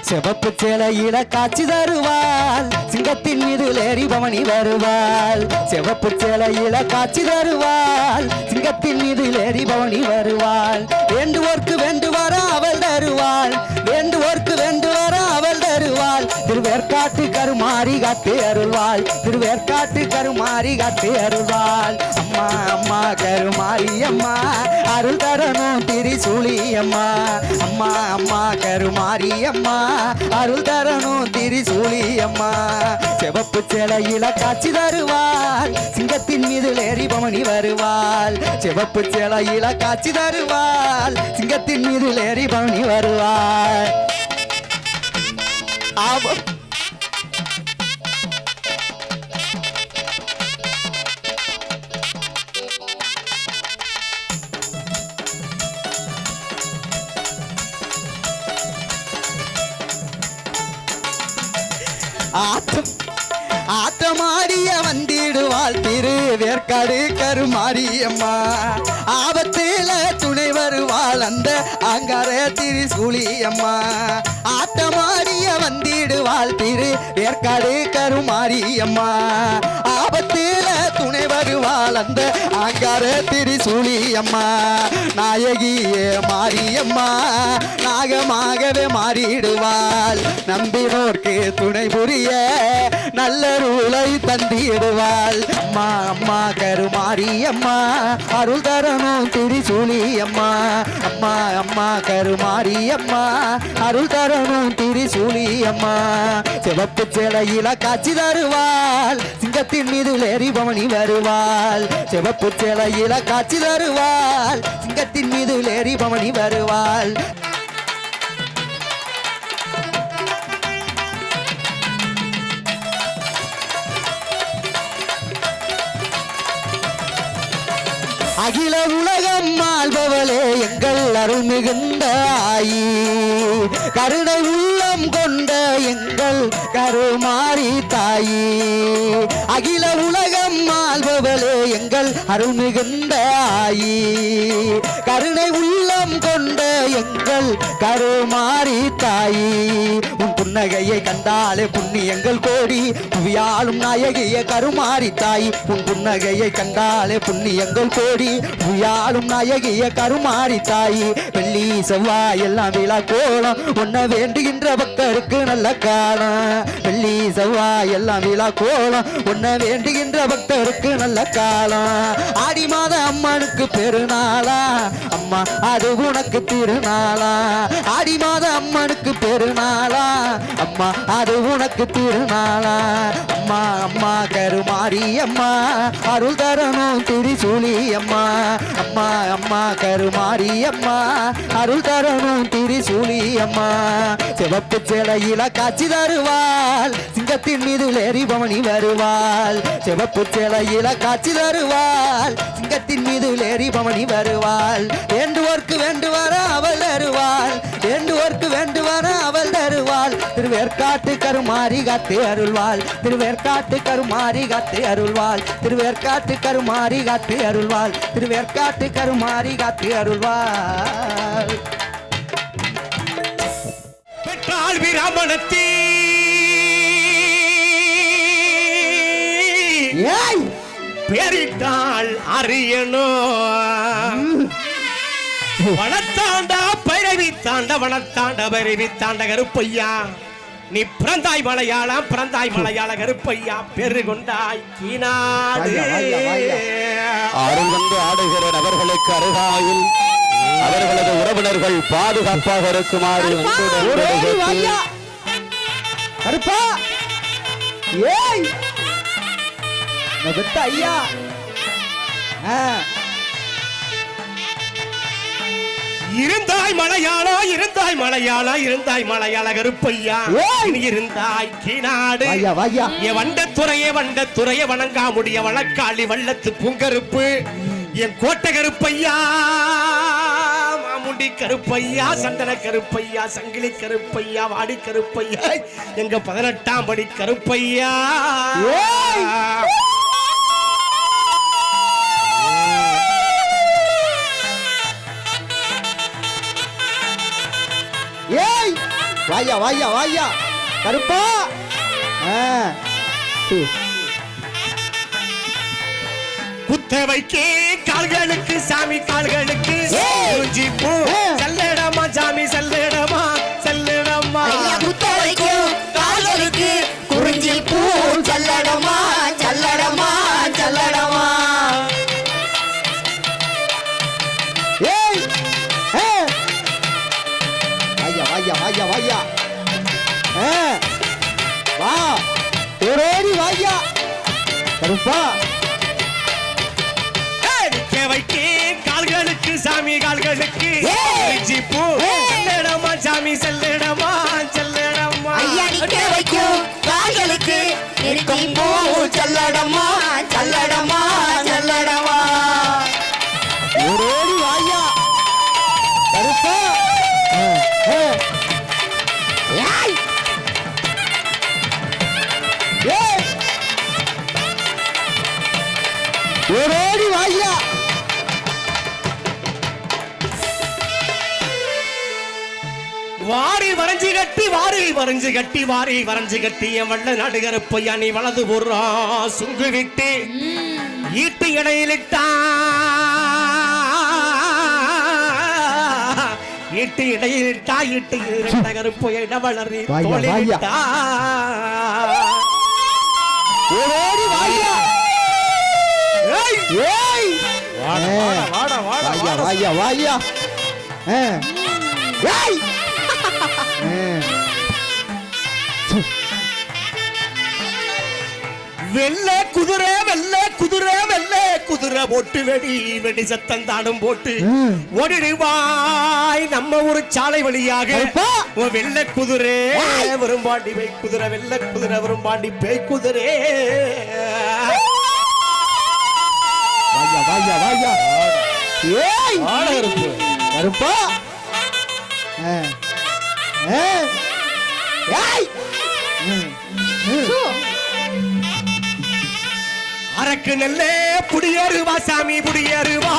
சிவப்பு சேலையில காட்சி தருவாள். சிங்கத்தின் மீது லேறி பவனி வருவாள். சிவப்பு சேலையில காட்சி தருவாள். சிங்கத்தின் மீது லேறி பவனி வருவாள். வேண்டுவோர்க்கு வேண்டுவார அவள் தருவாள். வேண்டுவோர்க்கு வேண்டுவார அவள் தருவாள். திருவேற்காட்டு கருமாரி காத்து அருள்வாள். திருவேற்காட்டு கருமாறி காத்து அருள்வாள். அம்மா அம்மா கருமாறி அம்மா அருள் தரணும் திரிசூலி அம்மா. அம்மா அம்மா கருமாறி அம்மா அருள் தரணும் திரிசூலி அம்மா. செவப்பு சிலையில காட்சி தருவாள். சிங்கத்தின் மீது லேறி பவனி வருவாள். செவப்பு சிலையில காட்சி தருவாள். சிங்கத்தின் மீது லேறி பவனி வருவாள். ஆமாம் ஆட்டம் ஆட்டமாடிய வந்திடுவாள் திரு வேற்காடு கருமாரியம்மா. ஆபத்தில துணை வருவாள் அந்த அங்கார திரு அம்மா ஆட்டமாடிய வந்திடுவாள் திரு வேற்காடு கருமாரியம்மா. ஆபத்தில துணை வருவாள் அந்த அங்கார திரிசூலி அம்மா நாயகியே மாரியம்மா நாகமாகவே மாறிடுவாள். நம்பினோர்க்கு துணை புரிய நல்ல ரூலை தந்திடுவாள். அம்மா அம்மா கருமாரி அம்மா அருள் தரணும் திரிசூலி அம்மா அம்மா அம்மா கருமாரி அம்மா அருள் தரணும் திரிசூலி அம்மா சிவப்பு சிலையில காட்சி தருவாள். சிங்கத்தின் மீது லேறி பவனி வருவாள். சிவப்பு சிலையில காட்சி தருவாள். சிங்கத்தின் மீது லேறி பவனி வருவாள். அகில உலகம் ஆள்பவளே எங்கள் அருள் மிகுந்த ஆயி. கருணை உள்ளம் கொண்ட எங்கள் கருமாரி தாயி. அகில உலகம் ஆள்பவளே எங்கள் அருள் மிகுந்த ஆயி. கருணை உள்ளம் கொண்ட எங்கள் கருமாரி தாயி. உன் புன்னகையை கண்டாலே புண்ணியங்கள் கோடி. புவியாளும் நாயகிய கருமாரி தாயி. உன் புன்னகையை கண்டாலே புண்ணியங்கள் கோடி. புவியாளும் நாயகிய கருமாரி தாயி. வெள்ளி செவ்வாய் எல்லாம் விழா கோலம். உன்ன வேண்டுகின்ற பக்தருக்கு நல்ல காலம் வெள்ளி செவ்வாய் எல்லாம் விழா கோலம் உன்னை வேண்டுகின்ற பக்தருக்கு நல்ல காலம் ஆடி மாத அம்மனுக்கு பெருநாளா. அம்மா அது உனக்கு திருநாளா. ஆடி மாத அம்மனுக்கு பெருநாளா. அம்மா அது உனக்கு திருநாளா. அம்மா அம்மா கருமாரி அம்மா அருள் தரணும் திரிசூலி அம்மா அம்மா அம்மா கருமாரி அம்மா அருள் தரணும் திரிசூலி அம்மா. சிவப்பு சேலையில காட்சி தருவாள். சிங்கத்தின் மீது லேறி பவனி வருவாள். சிவப்பு சேலையில காட்சி தருவாள். சிங்கத்தின் மீது லேறி பவனி வருவாள். வேண்டுவோர்க்கு வேண்டுவார அவள் தருவாள். வேண்டுவோர்க்கு வேண்டுவார அவள் தருவாள். திருவேற்காட்டு கருமாறி காத்து அருள்வாள். திருவேற்காட்டு கருமாறி காத்து அருள்வாள். திருவேற்காட்டு கருமாறி காத்து அருள்வாள். திருவேற்காட்டு கருமாறி காத்து அருள்வாள். பெற்றாள் விராமணத்தீ ஏய்! பேரிட்டாள் அறியனோ? வளத்தாண்டா பைரவி தாண்ட வளத்தாண்ட பைரவி தாண்ட கருப்பையா? நீ பிறந்தாய் மலையாளா பிறந்தாய் மலையாள கருப்பையா? பெரு கொண்டாய் கீனாடு. அருள் வந்து ஆடுகிற நபர்களுக்கு அருகாமையில் அவர்களது உறவினர்கள் பாதுகாப்பாக இருக்குமாறு. கருப்பா ஏய்! பெத்த ஐயா இருந்தாய் மலையாளா இருந்தாய் மலையாளா இருந்தாய் மலையாள கருப்பையா? இருந்தாய் கீனாடு என் வண்டத்துறையே வண்டத்துறையே வணங்கா முடிய வழக்காளி வள்ளத்து பூங்கருப்பு. என் கோட்டை கருப்பையா மாமுண்டி கருப்பையா சந்தன கருப்பையா சங்கிலி கருப்பையா வாடி கருப்பையா. எங்க பதினெட்டாம் படி கருப்பையா. வாயா வாயா வாயா கருப்பா ஆ. ஹு. குத்தவைக்கு கால்களுக்கு சாமி கால்களுக்கு! குறிஞ்சி பூ! செல்லடமா சாமி செல்லடமா செல்லடமா குத்த வைக்கும் கால்களுக்கு குறிஞ்சி பூ சல்லடமா கருப்பா வைக்கு கால்களுக்கு சாமி கால்களுக்கு ஏய்! குறிஞ்சி பூ ஏய்! செல்லடமா சாமி செல்லடமா செல்லடமா வைக்கும் கால்களுக்கு சல்லடமா வரைஞ்சு கட்டி வாரி வரைஞ்சு கட்டி வாரி வரைஞ்சு கட்டி என் வள்ள நடுகருப்பையா நீ வலது போடுறா சுங்கு விட்டு ஈட்டு இடையிலிட்டா ஈட்டு இடையிலிட்டா ஈட்டு இரண்ட கருப்பைய இடவளரி வாயா, தோளிலிட்டா ஓடோடி வாயா ஏய்! ஏய் வாடா, வாடா, வாடா, வாயா. வாயா வாயா ஆ. ஏய். வெள்ளை குதிரை வெள்ளை குதிரை வெள்ளை குதிரை போட்டு வெடி வெடி சத்தம் தாடும் போட்டு. ஓடிடுவாய் நம்ம ஒரு சாலை வழியாக. வெள்ளை குதிரை. வரும்பாண்டி பேய் குதிரை வெள்ளை குதிரை வரும்பாண்டி பேய் குதிரை. வாயா வாயா வாயா ஏய். கருப்பு. அரக்கு நெல்லே புடியருவா சாமி புடியருவா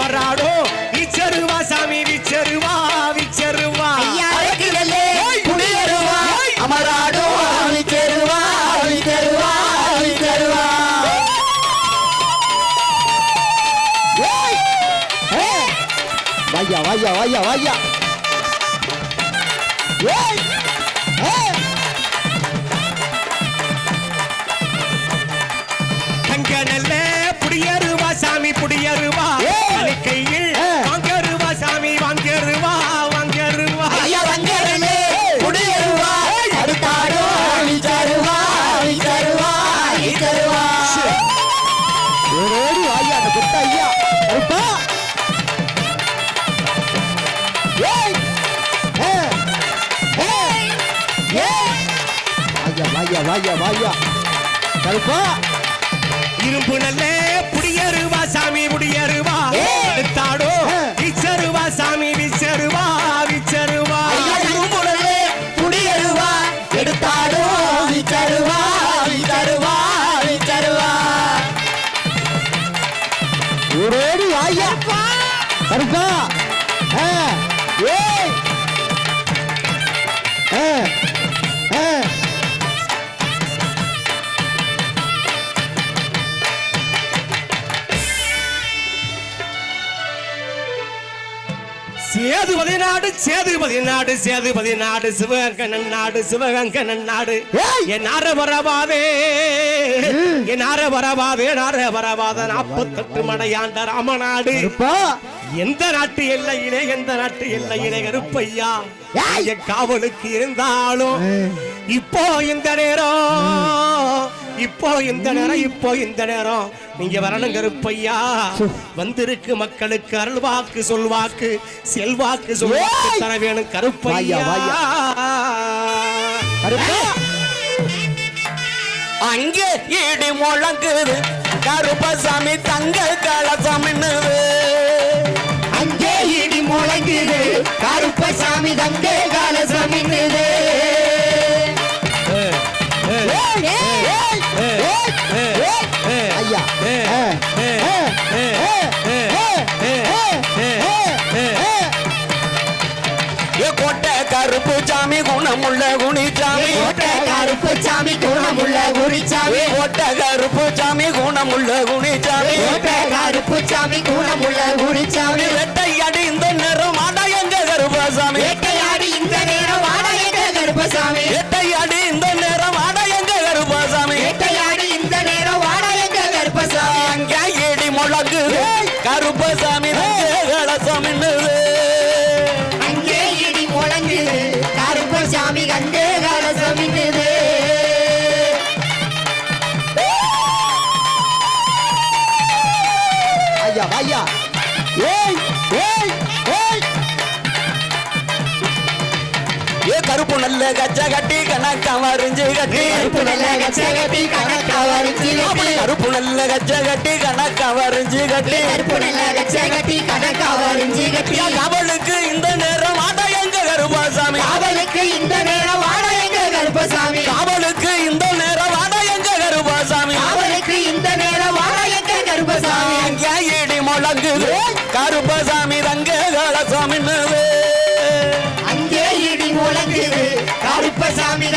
மராடோ விச்சருவா சாமி விச்சருவா விச்சருவா ஐயா அரக்கிலே குடியருவா அமராடோ அழித்தருவா அழித்தருவா அழித்தருவா ஏய்! ஏய். வாயா வாயா வாயா வாயா தங்க நெல்ல புடியருவா சாமி புடியருவா. வாயா வாயா வாயா வாயா. கருப்பா. இரும்பு நல்ல புடியருவா சாமி புடியருவா. ஏ. விச்சருவா சாமி நாடு சேதுபதி நாடு சேதுபதி நாடு சிவகங்கனன் நாடு சிவகங்கனன் நாடு. என் ஆர வரவாதே என் ஆர வரவாதே நார வரவாத நாற்பத்தெட்டு மடையாண்ட ராமநாடு. எந்த நாட்டு எல்லையிலே எந்த நாட்டு எல்லையிலே கருப்பையா? காவலுக்கு இருந்தாலும். இப்போ இந்த நேரம் இப்போ இந்த நேரம் இப்போ இந்த நேரம். நீங்க வரணும் கருப்பையா வந்திருக்கு மக்களுக்கு அருள்வாக்கு சொல்வாக்கு செல்வாக்கு சொல்வாக்கு. தர வேணும் கருப்பையா. அங்கே இடி முழங்குது. கருப்பசாமி தங்க கலசம் அங்கே இடி முழங்குது. கருப்பசாமி தங்க கலசம் ஐயா கோட்டை கருப்பு சாமி குணமுள்ள குனிச்சாமி கோட்டை கருப்பு சாமி குணமுள்ள குருச்சாமி ஓட்ட கருப்பு சாமி குணமுள்ள குனிச்சாமி கோட்டை கருப்பு சாமி குணமுள்ள குருச்சாமி கச்ச கட்டி கணக்கா வரிஞ்சு கட்டி. கருப்பு நல்ல கச்சகட்டி கணக்கா வரிச்சு அப்படி கருப்பு நல்ல கச்ச கட்டி கணக்கா வரிஞ்சு கட்டி. கருப்பு நல்ல கச்சகட்டி கணக்கா வரிஞ்சு கட்டி. அவளுக்கு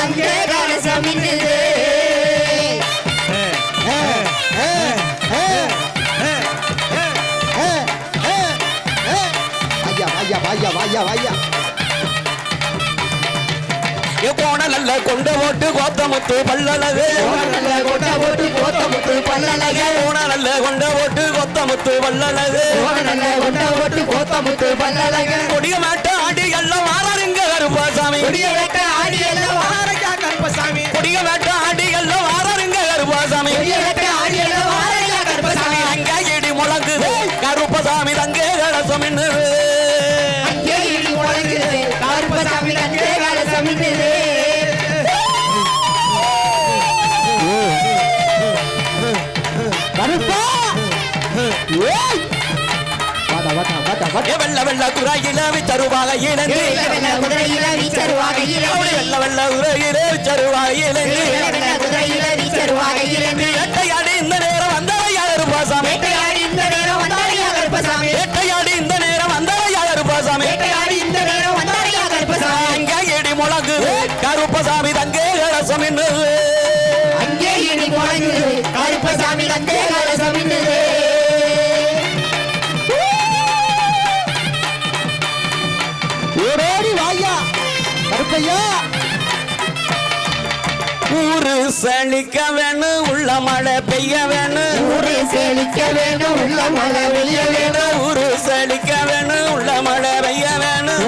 அங்கே ஐயா ஐயா ஐயா ஏ போன நல்ல கொண்ட ஓட்டு கோத்தமுத்து பல்லழகு கொட்டை போட்டு கோத்தமுத்து பல்லழக நல்ல கொண்ட ஓட்டு கொத்தமுத்து பல்லழகு கொட்டை போட்டு கோத்தமுத்து பல்லழக கொடிய மாட்ட ஆடி எல்லாம் வாராருங்க கருப்பாசாமி. கொடிய வெள்ள வெள்ள குறையில விச்சருவாக இழந்து வெள்ள வெள்ள குதிரையில வீச்சருவாக இழந்து வேட்டையாடி இந்த நேரம் இந்த நேரம் வந்தாரையா கருப்பசாமி வேட்டையாடி இந்த நேரம் வந்தவையா கருப்பாசாமி வேட்டையாடி இந்த நேரம் அங்க இடி முழங்குது கருப்பசாமி தங்கே கலசமின்னுது. அங்கே இடி கருப்பசாமி ஐயா. ஊரு செழிக்க வேணும் உள்ள மழை பெய்ய வேணும். ஊரு செழிக்க வேணும் உள்ள மழை பெய்ய வேணும். ஊரு செழிக்க வேணும் உள்ள மழை பெய்ய வேணும்.